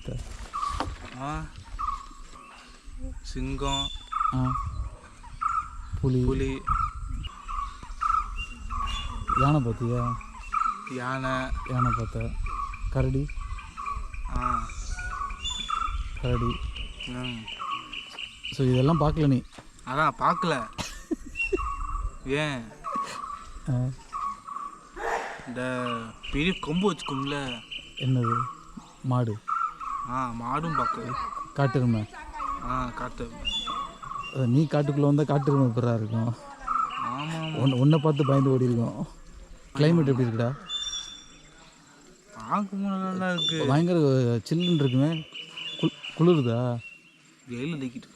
பார்த்த ஆ. சிங்கம். ஆ. புலி. புலி. யானை பார்த்தியா யானை. யானை பார்த்த கரடி. ஆ. கரடி. ஸோ இதெல்லாம் பார்க்கல நீ. அதான் பார்க்கல ஏன்? இந்த பெரிய கொம்பு வச்சுக்கோம்ல. என்னது? மாடு. ஆ மாடும் பார்க்கல காட்டெருமை ஆ காட்டு நீ காட்டுக்குள்ளே வந்தால் காட்டெருமை எப்படா இருக்கும். ஆமாம் ஒன்று ஒன்றை பார்த்து பயந்து ஓடி இருக்கோம். கிளைமேட் எப்படி இருக்குடா? பார்க்க நல்லா இருக்கு. பயங்கர சில்லுன்னு இருக்குமே. குள் குளிருதா? வெயில் அடிக்கிட்டு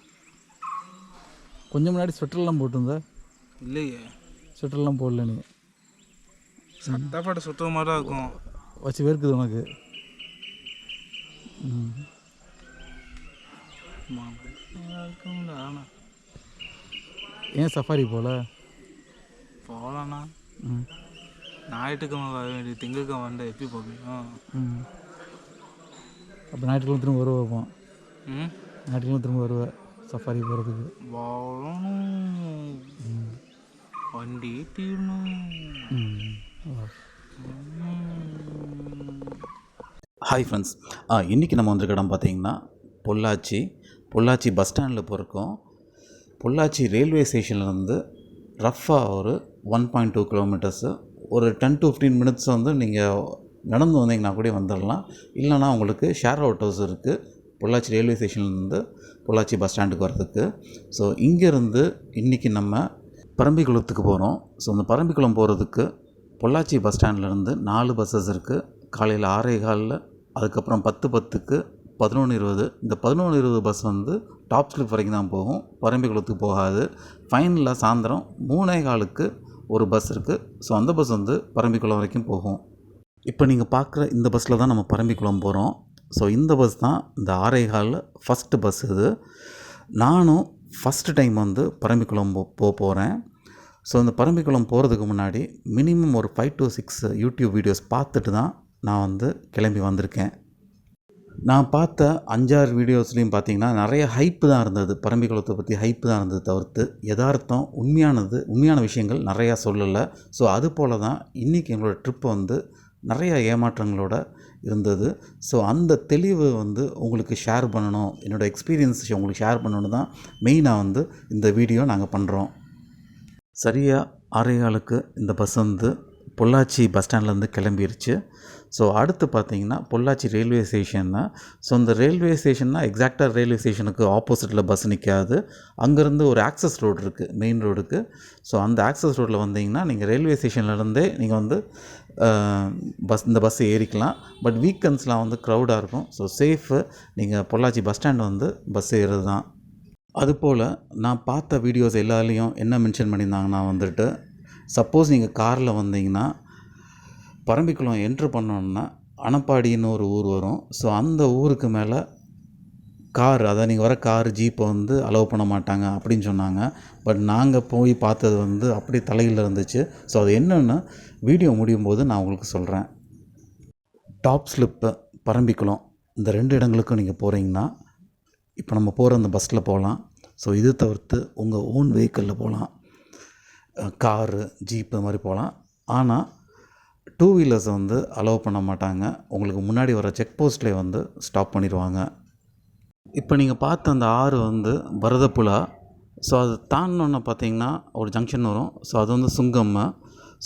கொஞ்சம் முன்னாடி ஸ்வெட்டர்லாம் போட்டிருந்த? இல்லையே. ஸ்வெட்டர்லாம் போடல நீ. சட்டப்பாட்டை சுற்றுற மாதிரி தான் இருக்கும். வச்சு வேர்க்குது உனக்கு ம். ஆமா. நல்லா இருக்கும்ல ஆனால் ஏன் சஃபாரி போல? போகலாண்ணா ம். ஞாயிற்றுக்கிழமை வர வேண்டிய திங்கட்கிழமை வந்தால் எப்படி போகும் ம். அப்போ ஞாயிற்றுக்கிழமை திரும்ப வருவ வைப்போம் ம். ஞாயிற்றுக்கிழமை திரும்ப வருவ சஃபாரி போகிறதுக்கு வரணும் வண்டி தீரணும் ம். ஹாய் ஃப்ரெண்ட்ஸ் ஆ இன்றைக்கி நம்ம வந்திருக்க இடம் பார்த்தீங்கன்னா பொள்ளாச்சி. பொள்ளாச்சி பஸ் ஸ்டாண்டில் போயிருக்கோம். பொள்ளாச்சி ரயில்வே ஸ்டேஷன்லேருந்து ரஃப்பாக ஒரு ஒன் பாயிண்ட் டூ கிலோமீட்டர்ஸு ஒரு டென் டு ஃபிஃப்டீன் மினிட்ஸ் வந்து நீங்கள் நடந்து வந்தீங்கன்னா கூட வந்துடலாம் இல்லைனா உங்களுக்கு ஷேர் ஆட்டோஸ் இருக்குது பொள்ளாச்சி ரயில்வே ஸ்டேஷன்லேருந்து பொள்ளாச்சி பஸ் ஸ்டாண்டுக்கு வரதுக்கு ஸோ இங்கேருந்து இன்றைக்கி நம்ம பரம்பிக்குளத்துக்கு போகிறோம் ஸோ அந்த பரம்பிக்குளம் போகிறதுக்கு பொள்ளாச்சி பஸ் ஸ்டாண்ட்லேருந்து நாலு பஸ்ஸஸ் இருக்குது காலையில் ஆறே காலில் அதுக்கப்புறம் பத்து பத்துக்கு பதினொன்று இருபது. இந்த பதினொன்று இருபது பஸ் வந்து டாப் ஸ்லிப் வரைக்கும் தான் போகும். பரம்பிக்குளத்துக்கு போகாது. ஃபைனலில் சாயந்தரம் மூணே காலுக்கு ஒரு பஸ் இருக்குது ஸோ அந்த பஸ் வந்து பரம்பிக்குளம் வரைக்கும் போகும். இப்போ நீங்கள் பார்க்குற இந்த பஸ்ஸில் தான் நம்ம பரம்பிக்குளம் போகிறோம் ஸோ இந்த பஸ் தான் இந்த ஆறே காலில் ஃபஸ்ட்டு பஸ் இது. நானும் ஃபஸ்ட்டு டைம் வந்து பரம்பிக்குளம் போ போகிறேன் ஸோ இந்த பரம்பிக்குளம் போகிறதுக்கு முன்னாடி மினிமம் ஒரு five to six YouTube videos பார்த்துட்டு தான் நான் வந்து கிளம்பி வந்திருக்கேன். நான் பார்த்த அஞ்சாறு வீடியோஸ்லேயும் பார்த்தீங்கன்னா நிறைய ஹைப்பு தான் இருந்தது. பரம்பிக்குளத்தை பற்றி ஹைப்பு தான் இருந்தது தவிர்த்து யதார்த்தம் உண்மையானது உண்மையான விஷயங்கள் நிறையா சொல்லலை. ஸோ அது போல் தான் இன்றைக்கி எங்களோட ட்ரிப் வந்து நிறையா ஏமாற்றங்களோட இருந்தது. ஸோ அந்த தெளிவு வந்து உங்களுக்கு ஷேர் பண்ணணும். என்னோடய எக்ஸ்பீரியன்ஸ் உங்களுக்கு ஷேர் பண்ணணும் தான் மெயினாக வந்து இந்த வீடியோ நாங்கள் பண்ணுறோம் சரியாக ஆறேகாலுக்கு இந்த பஸ் வந்து பொள்ளாச்சி பஸ் ஸ்டாண்ட்லேருந்து கிளம்பிருச்சு. ஸோ அடுத்து பார்த்தீங்கன்னா பொள்ளாச்சி ரயில்வே ஸ்டேஷன்னு ஸோ இந்த ரயில்வே ஸ்டேஷன்னா எக்ஸாக்டாக ரயில்வே ஸ்டேஷனுக்கு ஆப்போசிட்டில் பஸ் நிற்காது அங்கேருந்து ஒரு ஆக்சஸ் ரோடு இருக்குது மெயின் ரோடுக்கு ஸோ அந்த ஆக்சஸ் ரோட்டில் வந்தீங்கன்னா நீங்கள் ரயில்வே ஸ்டேஷன்லேருந்தே நீங்கள் வந்து பஸ் இந்த பஸ் ஏறிக்கலாம். பட் வீக்கெண்ட்ஸ்லாம் வந்து க்ரௌடாக இருக்கும். ஸோ சேஃபு நீங்கள் பொள்ளாச்சி பஸ் ஸ்டாண்ட் வந்து பஸ் ஏறுறது தான் அதுபோல் நான் பார்த்த வீடியோஸ் எல்லாத்துலேயும் என்ன மென்ஷன் பண்ணியிருந்தாங்கன்னா வந்துட்டு சப்போஸ் நீங்கள் காரில் வந்தீங்கன்னா பரம்பிக்குளம் என்ட்ரு பண்ணோன்னா அணப்பாடின்னு ஒரு ஊர் வரும். ஸோ அந்த ஊருக்கு மேலே கார் அதான் நீங்கள் வர கார் ஜீப்பை வந்து அலோவ் பண்ண மாட்டாங்க அப்படின்னு சொன்னாங்க. பட் நாங்கள் போய் பார்த்தது வந்து அப்படி தலையில் இருந்துச்சு. ஸோ அது என்னென்னா வீடியோ முடியும் போது நான் உங்களுக்கு சொல்கிறேன் டாப் ஸ்லிப்பு பரம்பிக்குளம் இந்த ரெண்டு இடங்களுக்கும் நீங்கள் போகிறீங்கன்னா இப்போ நம்ம போகிற அந்த பஸ்ஸில் போகலாம் ஸோ இது தவிர்த்து உங்கள் ஓன் வெஹிக்கிளில் போகலாம் காரு ஜீப்பு மாதிரி போகலாம் ஆனால் டூ வீலர்ஸை வந்து அலோவ் பண்ண மாட்டாங்க. உங்களுக்கு முன்னாடி வர செக் போஸ்ட்லேயே வந்து ஸ்டாப் பண்ணிடுவாங்க. இப்போ நீங்கள் பார்த்த அந்த ஆறு வந்து பரதப்புழா ஸோ அது தாண்டினோன்னு பார்த்தீங்கன்னா ஒரு ஜங்ஷன் வரும். ஸோ அது வந்து சுங்கம்ம.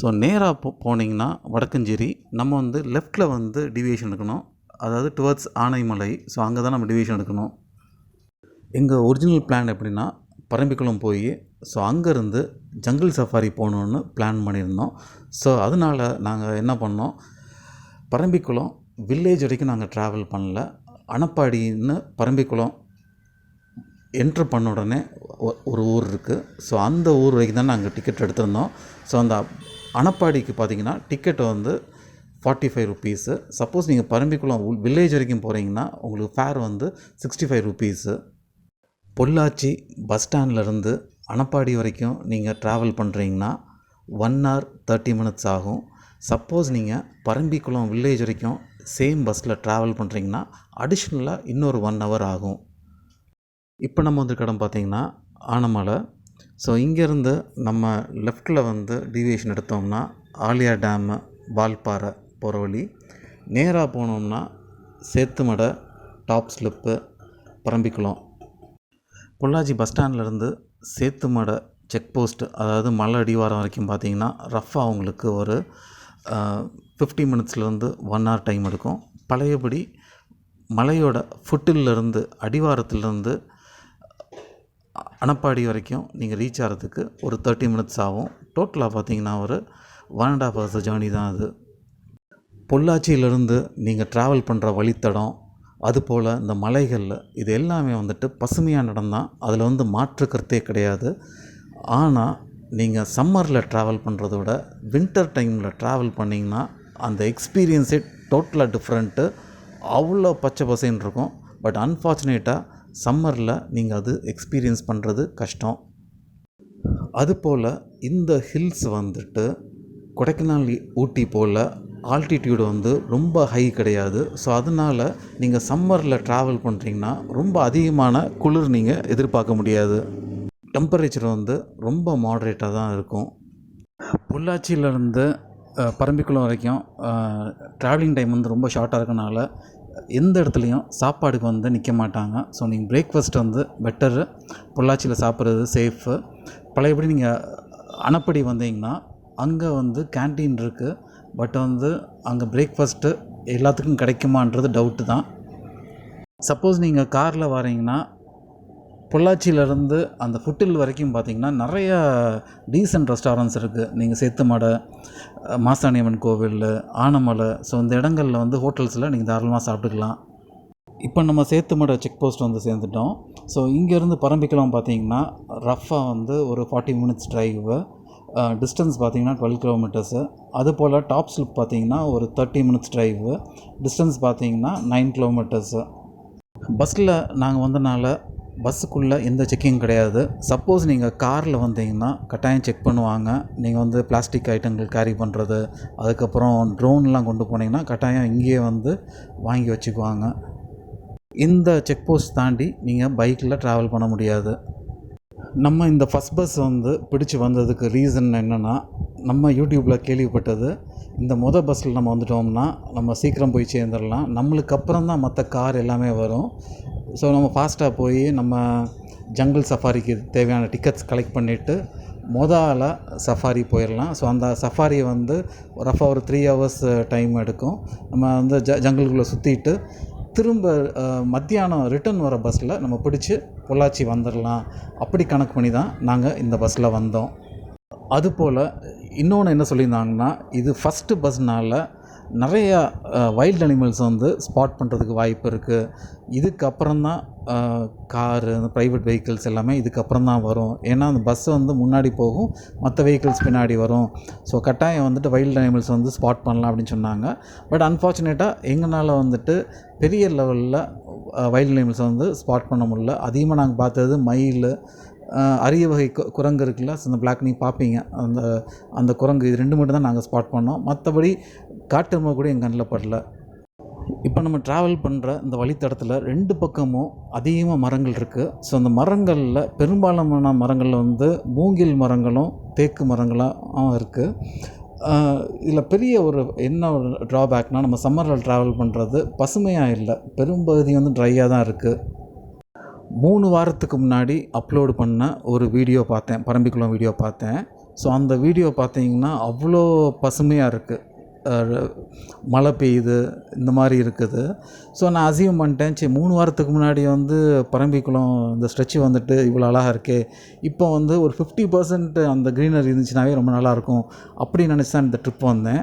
ஸோ நேராக போ போனீங்கன்னா வடக்கஞ்சேரி. நம்ம வந்து லெஃப்ட்டில் வந்து டிவியேஷன் எடுக்கணும். அதாவது டுவர்ட்ஸ் ஆனைமலை. ஸோ அங்கே தான் நம்ம டிவியேஷன் எடுக்கணும். எங்கள் ஒரிஜினல் பிளான் எப்படின்னா பரம்பிக்குளம் போய் ஸோ அங்கேருந்து ஜங்கிள் சஃபாரி போகணுன்னு பிளான் பண்ணியிருந்தோம். ஸோ அதனால் நாங்கள் என்ன பண்ணோம்? பரம்பிக்குளம் வில்லேஜ் வரைக்கும் நாங்கள் ட்ராவல் பண்ணல. அணப்பாடின்னு பரம்பிக்குளம் என்ட்ரு பண்ண உடனே ஒ- ஒரு ஊர் இருக்குது ஸோ அந்த ஊர் வரைக்கும் தான் நாங்கள் டிக்கெட் எடுத்திருந்தோம். ஸோ அந்த அணப்பாடிக்கு பார்த்தீங்கன்னா டிக்கெட் வந்து ஃபார்ட்டி ஃபைவ் ருபீஸு சப்போஸ் நீங்கள் பரம்பிக்குளம் வில்லேஜ் வரைக்கும் போகிறீங்கன்னா உங்களுக்கு ஃபேர் வந்து sixty five rupees Pollachi bus ஸ்டாண்ட்லேருந்து அணப்பாடி வரைக்கும் நீங்கள் ட்ராவல் பண்ணுறீங்கன்னா ஒன் ஹவர் தேர்ட்டி மினிட்ஸ் ஆகும். சப்போஸ் நீங்கள் பரம்பிக்குளம் வில்லேஜ் வரைக்கும் சேம் பஸ்ஸில் ட்ராவல் பண்ணுறீங்கன்னா அடிஷ்னலாக இன்னொரு ஒன் ஹவர் ஆகும். இப்போ நம்ம வந்து இடம் பார்த்திங்கன்னா ஆனமலை. ஸோ இங்கேருந்து நம்ம லெஃப்டில் வந்து டிவியேஷன் எடுத்தோம்னா ஆலியா டேமு வால்பாறை போகிற வழி. நேராக போனோம்னா Sethumadai top slip Parambikulam. Pollachi bus ஸ்டாண்ட்லேருந்து சேத்துமடை செக் போஸ்ட் அதாவது மலை அடிவாரம் வரைக்கும் பார்த்தீங்கன்னா ரஃபாக உங்களுக்கு ஒரு ஃபிஃப்டி மினிட்ஸ்லேருந்து ஒன் ஹவர் டைம் எடுக்கும். பழையபடி மலையோட ஃபுட்டிலிருந்து அடிவாரத்துலேருந்து அணப்பாடி வரைக்கும் நீங்கள் ரீச் ஆகிறதுக்கு ஒரு தேர்ட்டி மினிட்ஸ் ஆகும். டோட்டலாக பார்த்தீங்கன்னா ஒரு one and half hours journey தான் அது. பொள்ளாச்சியிலேருந்து நீங்கள் ட்ராவல் பண்ணுற வழித்தடம் அதுபோல் இந்த மலைகளில் இது எல்லாமே வந்துட்டு பசுமையான நடந்தால் அதில் வந்து மாற்று கருத்தே கிடையாது. ஆனால் நீங்கள் சம்மரில் ட்ராவல் பண்ணுறத விட வின்டர் டைமில் ட்ராவல் பண்ணிங்கன்னா அந்த எக்ஸ்பீரியன்ஸே டோட்டலாக டிஃப்ரெண்ட்டு அவ்வளோ பச்சை பசேன்னு இருக்கும். பட் அன்ஃபார்ச்சுனேட்டாக சம்மரில் நீங்கள் அது எக்ஸ்பீரியன்ஸ் பண்ணுறது கஷ்டம். அதுபோல் இந்த ஹில்ஸ் வந்துட்டு கொடைக்கானல் ஊட்டி போல் ஆல்டிடியூடு வந்து ரொம்ப ஹை கிடையாது. ஸோ அதனால் நீங்கள் சம்மரில் ட்ராவல் பண்ணுறீங்கன்னா ரொம்ப அதிகமான குளிர் நீங்கள் எதிர்பார்க்க முடியாது. டெம்பரேச்சர் வந்து ரொம்ப மாட்ரேட்டாக தான் இருக்கும். பொள்ளாச்சியிலேருந்து பரம்பிக்குளம் வரைக்கும் ட்ராவலிங் டைம் வந்து ரொம்ப ஷார்ட்டாக இருக்கனால எந்த இடத்துலையும் சாப்பாடுக்கு வந்து நிற்க மாட்டாங்க. ஸோ நீங்கள் பிரேக்ஃபாஸ்ட் வந்து பெட்டரு பொள்ளாச்சியில் சாப்பிட்றது சேஃபு பழையபடி நீங்கள் அணப்படி வந்தீங்கன்னா அங்கே வந்து கேன்டீன் இருக்குது பட் வந்து அங்கே பிரேக்ஃபாஸ்ட்டு எல்லாத்துக்கும் கிடைக்குமான்றது டவுட்டு தான். சப்போஸ் நீங்கள் காரில் வரீங்கன்னா பொள்ளாச்சியிலேருந்து அந்த ஃபுட்டில் வரைக்கும் பார்த்தீங்கன்னா நிறையா டீசன்ட் ரெஸ்டாரண்ட்ஸ் இருக்குது நீங்கள் சேத்துமடை மாசாணியம்மன் கோவில் ஆனமலை ஸோ இந்த இடங்களில் வந்து ஹோட்டல்ஸில் நீங்கள் தாராளமாக சாப்பிட்டுக்கலாம். இப்போ நம்ம சேத்துமடை செக் போஸ்ட் வந்து சேர்ந்துட்டோம். ஸோ இங்கேருந்து பரம்பிக்கலாம் பார்த்தீங்கன்னா ரஃபாக வந்து ஒரு ஃபார்ட்டி மினிட்ஸ் ட்ரைவு டிஸ்டன்ஸ் பார்த்தீங்கன்னா டுவெல் கிலோமீட்டர்ஸு அதுபோல் டாப் ஸ்லிப் பார்த்தீங்கன்னா ஒரு தேர்ட்டி மினிட்ஸ் ட்ரைவு டிஸ்டன்ஸ் பார்த்தீங்கன்னா நைன் கிலோமீட்டர்ஸு பஸ்ஸில் நாங்கள் வந்தனால பஸ்ஸுக்குள்ளே எந்த செக்கிங் கிடையாது. சப்போஸ் நீங்கள் காரில் வந்தீங்கன்னா கட்டாயம் செக் பண்ணுவாங்க. நீங்கள் வந்து பிளாஸ்டிக் ஐட்டங்கள் கேரி பண்ணுறது அதுக்கப்புறம் ட்ரோன்லாம் கொண்டு போனீங்கன்னா கட்டாயம் இங்கேயே வந்து வாங்கி வச்சுக்குவாங்க. இந்த செக் போஸ்ட் தாண்டி நீங்கள் பைக்கில் ட்ராவல் பண்ண முடியாது. நம்ம இந்த ஃபஸ்ட் பஸ் வந்து பிடிச்சி வந்ததுக்கு ரீசன் என்னென்னா நம்ம யூடியூப்பில் கேள்விப்பட்டது இந்த மொதல் பஸ்ஸில் நம்ம வந்துட்டோம்னா நம்ம சீக்கிரம் போய் சேர்ந்துடலாம். நம்மளுக்கு அப்புறம் தான் மற்ற கார் எல்லாமே வரும். ஸோ நம்ம ஃபாஸ்ட்டாக போய் நம்ம ஜங்கிள் சஃபாரிக்கு தேவையான டிக்கெட்ஸ் கலெக்ட் பண்ணிவிட்டு மொதல் சஃபாரி போயிடலாம். ஸோ அந்த சஃபாரியை வந்து ரஃபாக ஒரு த்ரீ ஹவர்ஸ் டைம் எடுக்கும். நம்ம வந்து ஜ ஜங்கிள்குள்ளே சுற்றிட்டு திரும்ப மத்தியானம் ரிட்டர்ன் வர பஸ்ஸில் நம்ம பிடிச்சி பொள்ளாச்சி வந்துடலாம் அப்படி கணக்கு பண்ணி தான் நாங்கள் இந்த பஸ்ஸில் வந்தோம். அதுபோல் இன்னொன்று என்ன சொல்லியிருந்தாங்கன்னா இது ஃபஸ்ட்டு பஸ்னால் நிறையா வைல்ட் அனிமல்ஸ் வந்து ஸ்பாட் பண்ணுறதுக்கு வாய்ப்பு இருக்குது இதுக்கப்புறம் தான் காரு அந்த ப்ரைவேட் வெஹிக்கிள்ஸ் எல்லாமே இதுக்கப்புறம் தான் வரும். ஏன்னா அந்த பஸ் வந்து முன்னாடி போகும் மற்ற வெஹிக்கிள்ஸ் பின்னாடி வரும். ஸோ கட்டாயம் வந்துட்டு வைல்டு அனிமல்ஸ் வந்து ஸ்பாட் பண்ணலாம் அப்படின்னு சொன்னாங்க. பட் அன்ஃபார்ச்சுனேட்டாக எங்களால் வந்துட்டு பெரிய லெவலில் வைல்டு அனிமல்ஸ் வந்து ஸ்பாட் பண்ண முடியல. அதிகமாக நாங்கள் பார்த்தது மயில் அரிய வகை குரங்கு இருக்குல்ல ஸோ அந்த பிளாக் நீங்கள் பார்ப்பீங்க. அந்த அந்த குரங்கு இது ரெண்டு மட்டும் தான் நாங்கள் ஸ்பாட் பண்ணோம் மற்றபடி காட்டெருமை கூட எங்கள் கண்ணில் படல. இப்போ நம்ம ட்ராவல் பண்ணுற இந்த வழித்தடத்தில் ரெண்டு பக்கமும் அதிகமாக மரங்கள் இருக்குது ஸோ அந்த மரங்களில் பெரும்பாலான மரங்களில் வந்து மூங்கில் மரங்களும் தேக்கு மரங்களும் இருக்குது இதில் பெரிய ஒரு என்ன ஒரு ட்ராபேக்னால் நம்ம சம்மரில் ட்ராவல் பண்ணுறது பசுமையாக இல்லை. பெரும்பகுதி வந்து ட்ரையாக தான் இருக்குது மூணு வாரத்துக்கு முன்னாடி அப்லோடு பண்ண ஒரு வீடியோ பார்த்தேன். பரம்பிக்குளம் வீடியோ பார்த்தேன். ஸோ அந்த வீடியோ பார்த்தீங்கன்னா அவ்வளோ பசுமையாக இருக்குது மழை பெய்யுது இந்த மாதிரி இருக்குது. ஸோ நான் அசீவ் பண்ணிட்டேன். சரி மூணு வாரத்துக்கு முன்னாடி வந்து பரம்பிக்குளம் இந்த ஸ்ட்ரெச்சு வந்துட்டு இவ்வளோ அழகாக இருக்கே. இப்போ வந்து ஒரு ஃபிஃப்டி பர்சன்ட் அந்த க்ரீனரி இருந்துச்சுனாவே ரொம்ப நல்லாயிருக்கும் அப்படி நினச்சி தான் இந்த ட்ரிப் வந்தேன்.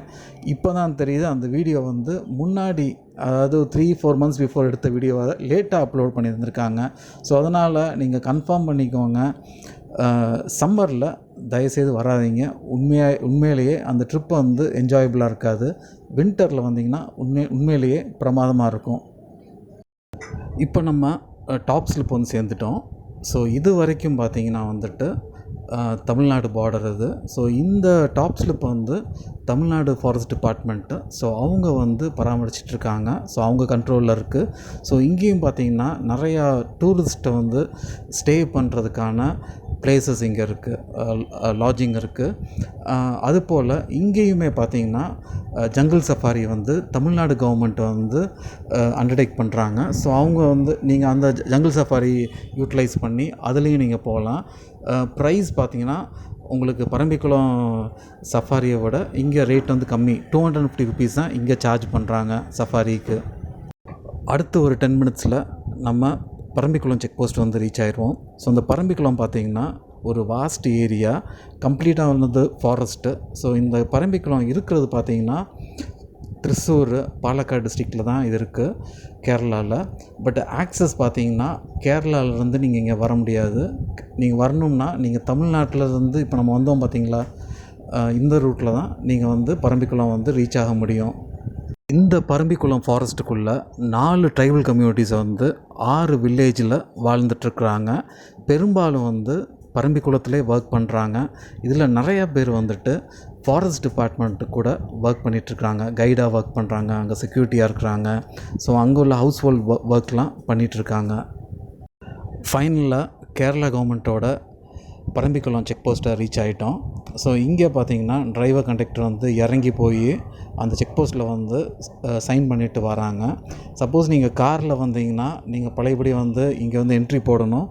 இப்போ தான் தெரியுது அந்த வீடியோ வந்து முன்னாடி அதாவது த்ரீ ஃபோர் மந்த்ஸ் பிஃபோர் எடுத்த வீடியோவை லேட்டாக அப்லோட் பண்ணியிருந்திருக்காங்க. ஸோ அதனால் நீங்கள் கன்ஃபார்ம் பண்ணிக்கோங்க. சம்மரில் தயவுசெய்து வராதீங்க. உண்மையாக உண்மையிலேயே அந்த ட்ரிப் வந்து என்ஜாயபுளாக இருக்காது. வின்டரில் வந்தீங்கன்னா உண்மை உண்மையிலேயே பிரமாதமாக இருக்கும். இப்போ நம்ம டாப் ஸ்லிப் வந்து சேர்ந்துட்டோம். ஸோ இது வரைக்கும் பார்த்தீங்கன்னா வந்துட்டு தமிழ்நாடு பார்டர் இது ஸோ இந்த டாப் ஸ்லிப் வந்து தமிழ்நாடு ஃபாரஸ்ட் டிபார்ட்மெண்ட்டு ஸோ அவங்க வந்து பராமரிச்சிட்ருக்காங்க ஸோ அவங்க கண்ட்ரோலில் இருக்குது ஸோ இங்கேயும் பார்த்தீங்கன்னா நிறையா டூரிஸ்ட்டை வந்து ஸ்டே பண்ணுறதுக்கான பிளேசஸ் இங்கே இருக்குது லாட்ஜிங் இருக்குது அதுபோல் இங்கேயுமே பார்த்தீங்கன்னா ஜங்கிள் சஃபாரி வந்து தமிழ்நாடு கவர்மெண்ட் வந்து அண்டர்டேக் பண்ணுறாங்க ஸோ அவங்க வந்து நீங்கள் அந்த ஜங்கிள் சஃபாரி யூட்டிலைஸ் பண்ணி அதுலேயும் நீங்கள் போகலாம். ப்ரைஸ் பார்த்திங்கன்னா உங்களுக்கு பரம்பிக்குளம் சஃபாரியை விட இங்கே ரேட் வந்து கம்மி. டூ ஹண்ட்ரட் ஃபிஃப்டி ருபீஸ் தான் இங்கே சார்ஜ் பண்ணுறாங்க சஃபாரிக்கு அடுத்து ஒரு டென் மினிட்ஸில் நம்ம பரம்பிக்குளம் செக் போஸ்ட் வந்து ரீச் ஆயிடுவோம் ஸோ அந்த பரம்பிக்குளம் பார்த்தீங்கன்னா ஒரு வாஸ்ட் ஏரியா கம்ப்ளீட்டாக வந்தது ஃபாரஸ்ட்டு ஸோ இந்த பரம்பிக்குளம் இருக்கிறது பார்த்தீங்கன்னா திருச்சூர் பாலக்காடு டிஸ்ட்ரிக்டில் தான் இது இருக்குது கேரளாவில் பட் ஆக்சஸ் பார்த்தீங்கன்னா கேரளாவிலேருந்து நீங்கள் இங்கே வர முடியாது. நீங்கள் வரணும்னா நீங்கள் தமிழ்நாட்டில் இருந்து இப்போ நம்ம வந்தோம் பார்த்தீங்களா இந்த ரூட்டில் தான் நீங்கள் வந்து பரம்பிக்குளம் வந்து ரீச் ஆக முடியும். இந்த பரம்பிக்குளம் ஃபாரஸ்ட்டுக்குள்ளே நாலு ட்ரைபல் கம்யூனிட்டிஸை வந்து ஆறு வில்லேஜில் வாழ்ந்துட்டுருக்குறாங்க. பெரும்பாலும் வந்து பரம்பிக்குளத்திலே ஒர்க் பண்ணுறாங்க இதில் நிறையா பேர் வந்துட்டு ஃபாரஸ்ட் டிபார்ட்மெண்ட்டு கூட ஒர்க் பண்ணிகிட்ருக்குறாங்க கைடாக ஒர்க் பண்ணுறாங்க அங்கே செக்யூரிட்டியாக இருக்கிறாங்க. ஸோ அங்கே உள்ள ஹவுஸ் ஹோல்ட் ஒர்க்லாம் பண்ணிகிட்ருக்காங்க ஃபைனலாக கேரளா கவர்மெண்ட்டோட பரம்பிக்குளம் செக் போஸ்ட்டை ரீச் ஆகிட்டோம் ஸோ இங்கே பார்த்தீங்கன்னா டிரைவர் கண்டக்டர் வந்து இறங்கி போய் அந்த செக் போஸ்ட்டில் வந்து சைன் பண்ணிட்டு வராங்க. சப்போஸ் நீங்கள் காரில் வந்தீங்கன்னா நீங்கள் பழையபடி வந்து இங்கே வந்து என்ட்ரி போடணும்.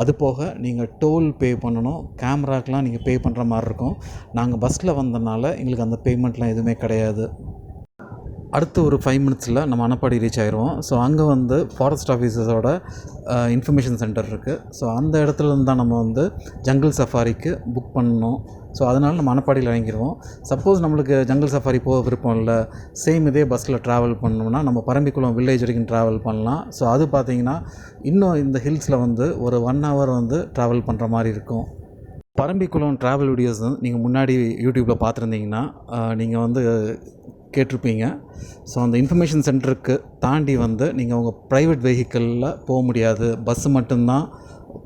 அது போக நீங்கள் டோல் பே பண்ணணும். கேமராக்கெலாம் நீங்கள் பே பண்ணுற மாதிரி இருக்கும். நாங்கள் பஸ்ஸில் வந்தனால எங்களுக்கு அந்த பேமெண்ட்லாம் எதுவுமே கிடையாது. அடுத்து ஒரு ஃபைவ் மினிட்ஸில் நம்ம அணப்பாடி ரீச் ஆயிடுவோம் ஸோ அங்கே வந்து ஃபாரஸ்ட் ஆஃபீஸர்ஸோட இன்ஃபர்மேஷன் சென்டர் இருக்குது ஸோ அந்த இடத்துல இருந்து தான் நம்ம வந்து ஜங்கிள் சஃபாரிக்கு புக் பண்ணணும். ஸோ அதனால் நம்ம மனப்பாடியில் இறங்கிடுவோம் சப்போஸ் நம்மளுக்கு ஜங்கிள் சஃபாரி போக விருப்பம் இல்லை. சேம் இதே பஸ்ஸில் ட்ராவல் பண்ணோம்னா நம்ம பரம்பிக்குளம் வில்லேஜ் வரைக்கும் ட்ராவல் பண்ணலாம். ஸோ அது பார்த்தீங்கன்னா இன்னும் இந்த ஹில்ஸில் வந்து ஒரு ஒன் ஹவர் வந்து ட்ராவல் பண்ணுற மாதிரி இருக்கும். பரம்பிக்குளம் ட்ராவல் வீடியோஸ் வந்து நீங்கள் முன்னாடி யூடியூப்பில் பார்த்துருந்தீங்கன்னா நீங்கள் வந்து கேட்டிருப்பீங்க. ஸோ அந்த இன்ஃபர்மேஷன் சென்டருக்கு தாண்டி வந்து நீங்கள் உங்கள் ப்ரைவேட் வெஹிக்கிளில் போக முடியாது. பஸ்ஸு மட்டும்தான்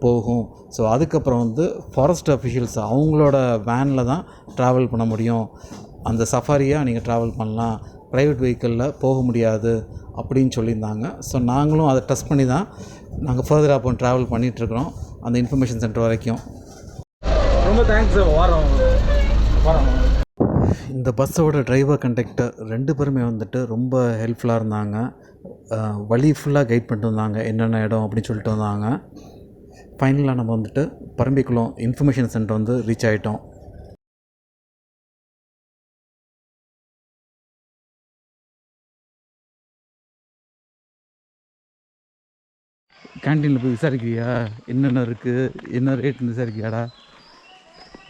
போகும். ஸோ அதுக்கப்புறம் வந்து ஃபாரஸ்ட் அஃபிஷியல்ஸ் அவங்களோட வேனில் தான் ட்ராவல் பண்ண முடியும். அந்த சஃபாரியாக நீங்கள் ட்ராவல் பண்ணலாம். ப்ரைவேட் வெஹிக்கிளில் போக முடியாது அப்படின்னு சொல்லியிருந்தாங்க. ஸோ நாங்களும் அதை டெஸ்ட் பண்ணி தான் நாங்கள் ஃபர்தர் அப்போ ட்ராவல் பண்ணிகிட்ருக்குறோம் அந்த இன்ஃபர்மேஷன் சென்டர் வரைக்கும். ரொம்ப தேங்க்ஸ் வரோம். வரோம். இந்த பஸ்ஸோட டிரைவர் கண்டக்டர் ரெண்டு பேருமே வந்துட்டு ரொம்ப ஹெல்ப்ஃபுல்லாக இருந்தாங்க. வழி ஃபுல்லாக கைட் பண்ணிட்டு வந்தாங்க. என்னென்ன இடம் அப்படின்னு சொல்லிட்டு வந்தாங்க. ஃபைனலாக நம்ம வந்துட்டு பரம்பிக்குளம் இன்ஃபர்மேஷன் சென்டர் வந்து ரீச் ஆகிட்டோம் கேன்டீனில் போய் விசாரிக்கிறியா? என்னென்ன இருக்குது என்ன ரேட்னு விசாரிக்கியாடா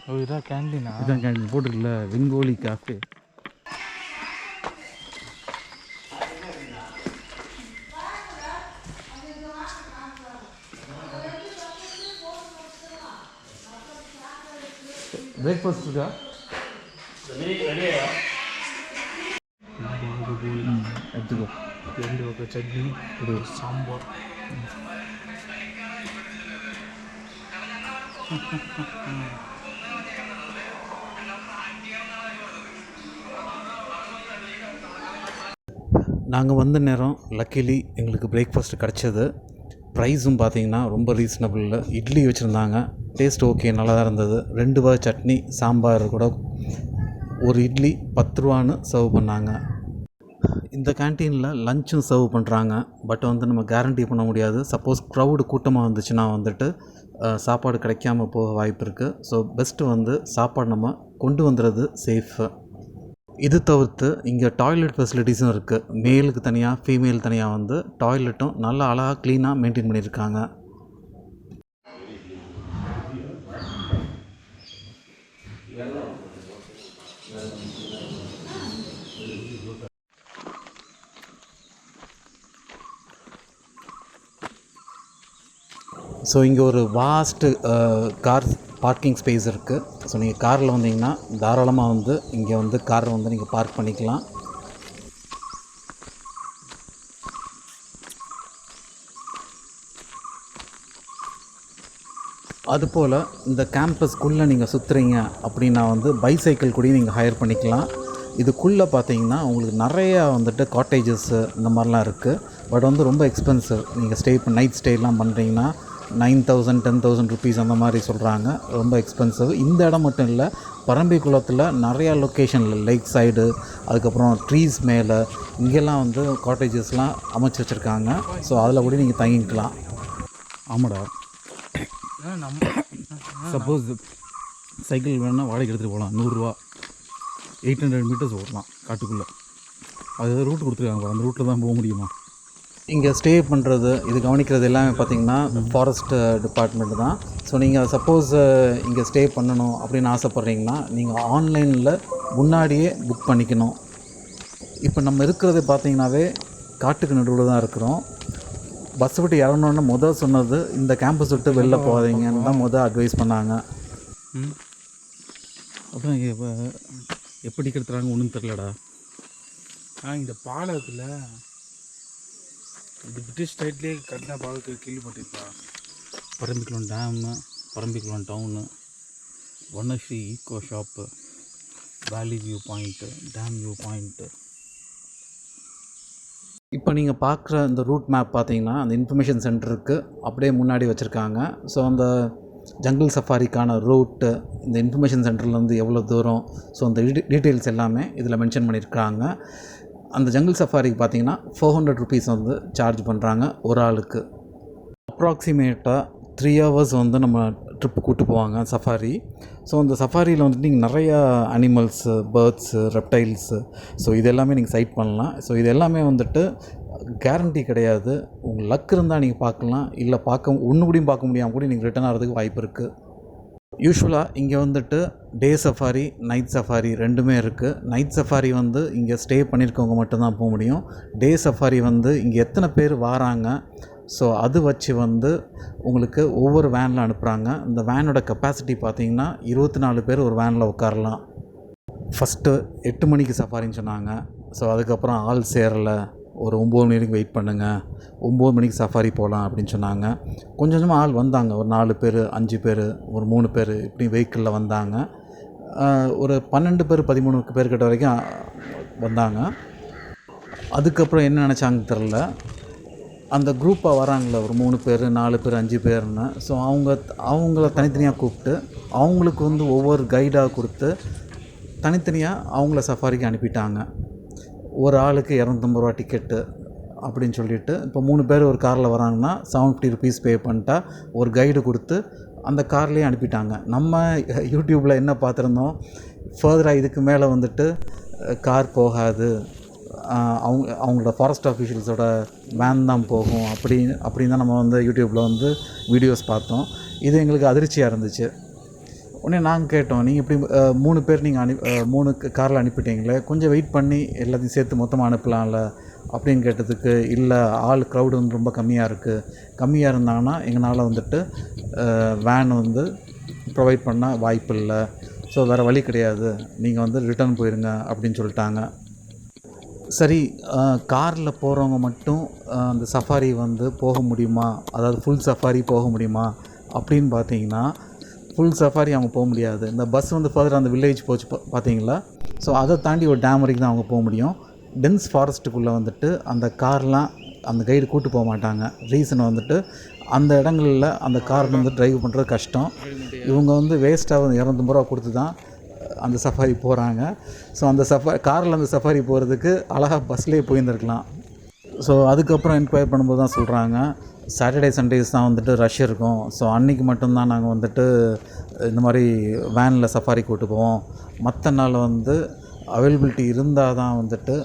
ஓ இதான் கேண்டீனா இதான் கேன்டீன். போட்டிருக்குல்ல வெங்கோலி காஃபே பிரேக்ஃபாஸ்ட் இருக்கா ம், எடுத்துக்கோ రెండు ఒక చట్నీ ఇప్పుడు సాంబార్ நாங்கள் வந்த நேரம் லக்கிலி எங்களுக்கு பிரேக்ஃபாஸ்ட் கிடச்சது ப்ரைஸும் பார்த்தீங்கன்னா ரொம்ப ரீசனபிளில் இட்லி வச்சுருந்தாங்க டேஸ்ட் ஓகே நல்லா தான் இருந்தது. ரெண்டு ரூபா சட்னி சாம்பார் கூட ஒரு இட்லி பத்து ரூபான்னு சர்வ் பண்ணாங்க. இந்த கேன்டீனில் லஞ்சும் சர்வ் பண்ணுறாங்க பட் வந்து நம்ம கேரண்டி பண்ண முடியாது. சப்போஸ் க்ரௌடு கூட்டமாக வந்துச்சுன்னா வந்துட்டு சாப்பாடு கிடைக்காம போக வாய்ப்பு இருக்குது ஸோ பெஸ்ட்டு வந்து சாப்பாடு நம்ம கொண்டு வந்துடுறது சேஃபு இது தவிர்த்து இங்கே டாய்லெட் ஃபெசிலிட்டிஸும் இருக்குது மேலுக்கு தனியாக ஃபீமேல் தனியாக வந்து டாய்லெட்டும் நல்லா அழகாக க்ளீனாக மெயின்டைன் பண்ணியிருக்காங்க. ஸோ இங்கே ஒரு வாஸ்ட்டு கார் பார்க்கிங் ஸ்பேஸ் இருக்குது ஸோ நீங்கள் காரில் வந்தீங்கன்னா தாராளமாக வந்து இங்கே வந்து காரை வந்து நீங்கள் பார்க் பண்ணிக்கலாம். அதுபோல் இந்த கேம்பஸ்க்குள்ளே நீங்கள் சுற்றுறீங்க அப்படின்னா வந்து பைசைக்கிள் கூட நீங்கள் ஹையர் பண்ணிக்கலாம். இதுக்குள்ளே பார்த்தீங்கன்னா உங்களுக்கு நிறையா வந்துட்டு காட்டேஜஸ்ஸு இந்த மாதிரிலாம் இருக்குது பட் வந்து ரொம்ப எக்ஸ்பென்சிவ் நீங்கள் ஸ்டே நைட் ஸ்டேலாம் பண்ணுறீங்கன்னா nine thousand ten thousand rupees அந்த மாதிரி சொல்கிறாங்க ரொம்ப எக்ஸ்பென்சிவ் இந்த இடம் மட்டும் இல்லை பரம்பிக்குளத்தில் நிறையா லொக்கேஷனில் லேக் சைடு அதுக்கப்புறம் ட்ரீஸ் மேலே இங்கெல்லாம் வந்து காட்டேஜஸ்லாம் அமைச்சு வச்சுருக்காங்க. ஸோ அதில் கூட நீங்கள் தங்கிக்கலாம். ஆமாடா. சப்போஸ் சைக்கிள் வேணால் வாடகை எடுத்துகிட்டு போகலாம் நூறுரூவா. எயிட் ஹண்ட்ரட் மீட்டர்ஸ் ஓடலாம் காட்டுக்குள்ளே. அது ரூட் கொடுத்துருக்காங்க அந்த ரூட்டில் தான் போக முடியுமா? இங்கே ஸ்டே பண்ணுறது இது கவனிக்கிறது எல்லாமே பார்த்தீங்கன்னா ஃபாரஸ்ட் டிபார்ட்மெண்ட் தான். ஸோ நீங்கள் சப்போஸ் இங்கே ஸ்டே பண்ணணும் அப்படின்னு ஆசைப்பட்றீங்கன்னா நீங்கள் ஆன்லைனில் முன்னாடியே புக் பண்ணிக்கணும். இப்போ நம்ம இருக்கிறது பார்த்தீங்கன்னாவே காட்டுக்கு நடுவில் தான் இருக்கிறோம். பஸ் விட்டு இறங்கணுன்னு முதல் சொன்னது இந்த கேம்பஸ் விட்டு வெளில போகாதீங்கன்னு தான் முதல் அட்வைஸ் பண்ணாங்க. ம். அப்புறம் எப்படி கெடுத்துறாங்க ஒன்றும் தெரிலடா ஆ இந்த பாலம் இருக்குல்ல இது பிரிட்டிஷ் ஸ்டைட்லேயே கட்டின பாலத்துக்கு கேள்விப்பட்டிருக்கா Parambikulam dam Parambikulam town Vanashree eco shop valley view point dam view point இப்போ நீங்கள் பார்க்குற இந்த ரூட் மேப் பார்த்தீங்கன்னா அந்த இன்ஃபர்மேஷன் சென்டருக்கு அப்படியே முன்னாடி வச்சுருக்காங்க. ஸோ அந்த ஜங்கிள் சஃபாரிக்கான ரூட்டு இந்த இன்ஃபர்மேஷன் சென்டர்லேருந்து எவ்வளோ தூரம்? ஸோ அந்த டீட்டெயில்ஸ் எல்லாமே இதில் மென்ஷன் பண்ணியிருக்காங்க. அந்த ஜங்கிள் சஃபாரிக்கு பார்த்தீங்கன்னா ஃபோர் ஹண்ட்ரட் ருபீஸ் வந்து சார்ஜ் பண்ணுறாங்க ஒரு ஆளுக்கு. அப்ராக்சிமேட்டாக த்ரீ ஹவர்ஸ் வந்து நம்ம ட்ரிப்பு கூப்பிட்டு போவாங்க சஃபாரி ஸோ அந்த சஃபாரியில் வந்துட்டு நீங்கள் நிறையா அனிமல்ஸு பேர்ட்ஸு ரெப்டைல்ஸு ஸோ இது எல்லாமே நீங்கள் சைட் பண்ணலாம். ஸோ இது எல்லாமே வந்துட்டு கேரண்டி கிடையாது. உங்கள் லக் இருந்தால் நீங்கள் பார்க்கலாம். இல்லை பார்க்க ஒன்று கூடயும் பார்க்க முடியாமல் கூட நீங்கள் ரிட்டர்ன் ஆகிறதுக்கு வாய்ப்பு இருக்குது யூஸ்வலாக இங்கே வந்துட்டு டே சஃபாரி நைட் சஃபாரி ரெண்டுமே இருக்குது நைட் சஃபாரி வந்து இங்கே ஸ்டே பண்ணியிருக்கவங்க மட்டும்தான் போக முடியும். டே சஃபாரி வந்து இங்கே எத்தனை பேர் வராங்க? ஸோ அது வச்சு வந்து உங்களுக்கு ஒவ்வொரு வேனில் அனுப்புகிறாங்க இந்த வேனோட கெப்பாசிட்டி பார்த்தீங்கன்னா இருபத்தி நாலு பேர் ஒரு வேனில் உட்காரலாம். ஃபஸ்ட்டு எட்டு மணிக்கு சஃபாரின்னு சொன்னாங்க. ஸோ அதுக்கப்புறம் ஆள் சேரலை. ஒரு ஒம்பது மணி வரைக்கும் வெயிட் பண்ணுங்கள் ஒம்பது மணிக்கு சஃபாரி போகலாம் அப்படின்னு சொன்னாங்க. கொஞ்சம் கொஞ்சமாக ஆள் வந்தாங்க. ஒரு நாலு பேர் அஞ்சு பேர் ஒரு மூணு பேர் இப்படி வெஹிக்கிளில் வந்தாங்க. ஒரு பன்னெண்டு பேர் பதிமூணு பேர் கிட்ட வரைக்கும் வந்தாங்க. அதுக்கப்புறம் என்ன நினச்சாங்க தெரில அந்த குரூப்பாக வராங்களே ஒரு மூணு பேர் நாலு பேர் அஞ்சு பேர்னு ஸோ அவங்க அவங்கள தனித்தனியாக கூப்பிட்டு அவங்களுக்கு வந்து ஒவ்வொரு கைடாக கொடுத்து தனித்தனியாக அவங்கள சஃபாரிக்கு அனுப்பிட்டாங்க. ஒரு ஆளுக்கு இரநூத்தம்பது ரூபா டிக்கெட்டு அப்படின்னு சொல்லிட்டு இப்போ மூணு பேர் ஒரு காரில் வராங்கன்னா செவன் ஃபிஃப்டி ருபீஸ் பே பண்ணிட்டா ஒரு கைடு கொடுத்து அந்த கார்லேயே அனுப்பிட்டாங்க. நம்ம யூடியூப்பில் என்ன பார்த்துருந்தோம்? ஃபர்தராக இதுக்கு மேலே வந்துட்டு கார் போகாது. அவங்க அவங்களோட ஃபாரஸ்ட் ஆஃபீஷியல்ஸோட வேன் தான் போகும். அப்படின்னு அப்படின்னு தான் நம்ம வந்து யூடியூப்பில் வந்து வீடியோஸ் பார்த்தோம். இது எங்களுக்கு அதிர்ச்சியாக இருந்துச்சு. உடனே நாங்கள் கேட்டோம் நீங்கள் இப்படி மூணு பேர் நீங்கள் அனுப்பி மூணு காரில் அனுப்பிட்டீங்களே? கொஞ்சம் வெயிட் பண்ணி எல்லாத்தையும் சேர்த்து மொத்தமாக அனுப்பலாம்ல? அப்படின்னு கேட்டதுக்கு இல்லை ஆள் க்ரௌடு வந்து ரொம்ப கம்மியாக இருக்குது கம்மியாக இருந்தாங்கன்னா எங்களால் வந்துட்டு வேன் வந்து ப்ரொவைட் பண்ண வாய்ப்பு இல்லை. ஸோ வேறு வழி கிடையாது. நீங்கள் வந்து ரிட்டர்ன் போயிருங்க அப்படின்னு சொல்லிட்டாங்க. சரி காரில் போகிறவங்க மட்டும் அந்த சஃபாரி வந்து போக முடியுமா? அதாவது ஃபுல் சஃபாரி போக முடியுமா? அப்படின்னு பார்த்தீங்கன்னா ஃபுல் சஃபாரி அவங்க போக முடியாது. இந்த பஸ் வந்து ஃபர்தர் அந்த வில்லேஜ் போச்சு பார்த்தீங்களா ஸோ அதை தாண்டி ஒரு டேம் வரைக்கும் தான் அவங்க போக முடியும். டென்ஸ் ஃபாரஸ்ட்டுக்குள்ளே வந்துட்டு அந்த கார்லாம் அந்த கைடு கூட்டு போக மாட்டாங்க. ரீசன் வந்துட்டு அந்த இடங்களில் அந்த கார் வந்து டிரைவ் பண்ணுறது கஷ்டம். இவங்க வந்து வேஸ்ட்டாக வந்து இரநூத்தம்பது ரூபா கொடுத்து தான் அந்த சஃபாரி போகிறாங்க ஸோ அந்த சஃபா காரில் அந்த சஃபாரி போகிறதுக்கு அழகாக பஸ்லேயே போயிருந்துருக்கலாம். ஸோ அதுக்கப்புறம் என்கொயர் பண்ணும்போது தான் சொல்கிறாங்க சாட்டர்டே சண்டேஸ் தான் வந்துட்டு ரஷ் இருக்கும். ஸோ அன்றைக்கி மட்டும்தான் நாங்கள் வந்துட்டு இந்த மாதிரி வேனில் சஃபாரி கூட்டு போவோம். மற்ற நாள் வந்து அவைலபிலிட்டி இருந்தால் தான் வந்துட்டு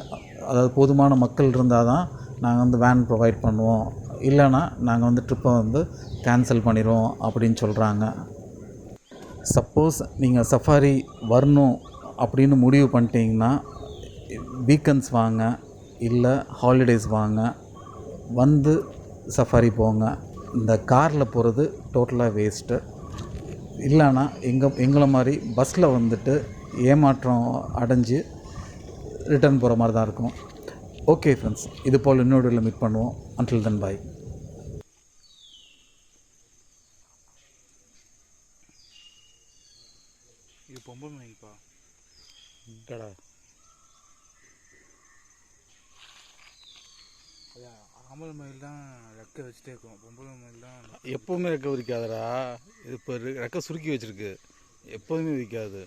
அதாவது போதுமான மக்கள் இருந்தால் தான் நாங்கள் வந்து வேன் ப்ரொவைட் பண்ணுவோம். இல்லைன்னா நாங்கள் வந்து ட்ரிப்பை வந்து கேன்சல் பண்ணிடுவோம் அப்படின்னு சொல்கிறாங்க சப்போஸ் நீங்கள் சஃபாரி வரணும் அப்படின்னு முடிவு பண்ணிட்டீங்கன்னா வீக்கெண்ட்ஸ் வாங்க இல்லை ஹாலிடேஸ் வாங்க வந்து சஃபாரி போங்க. இந்த காரில் போகிறது டோட்டலாக வேஸ்ட்டு இல்லைன்னா எங்கள் எங்களை மாதிரி பஸ்ஸில் வந்துட்டு ஏமாற்றம் அடைஞ்சு ரிட்டர்ன் போகிற மாதிரி தான் இருக்கும். ஓகே ஃப்ரெண்ட்ஸ் இது போல் இன்னொரு மீட் பண்ணுவோம். அன்டில் தென் பாய் இது கடா ஆம்பளை மயில் தான் ரெக்கை வச்சுட்டே இருக்கும் பொம்பளை மயில் தான் எப்போவுமே ரெக்க விரிக்காதடா இது இப்போ ரெக்க சுருக்கி வச்சுருக்கு. எப்போதுமே விரிக்காது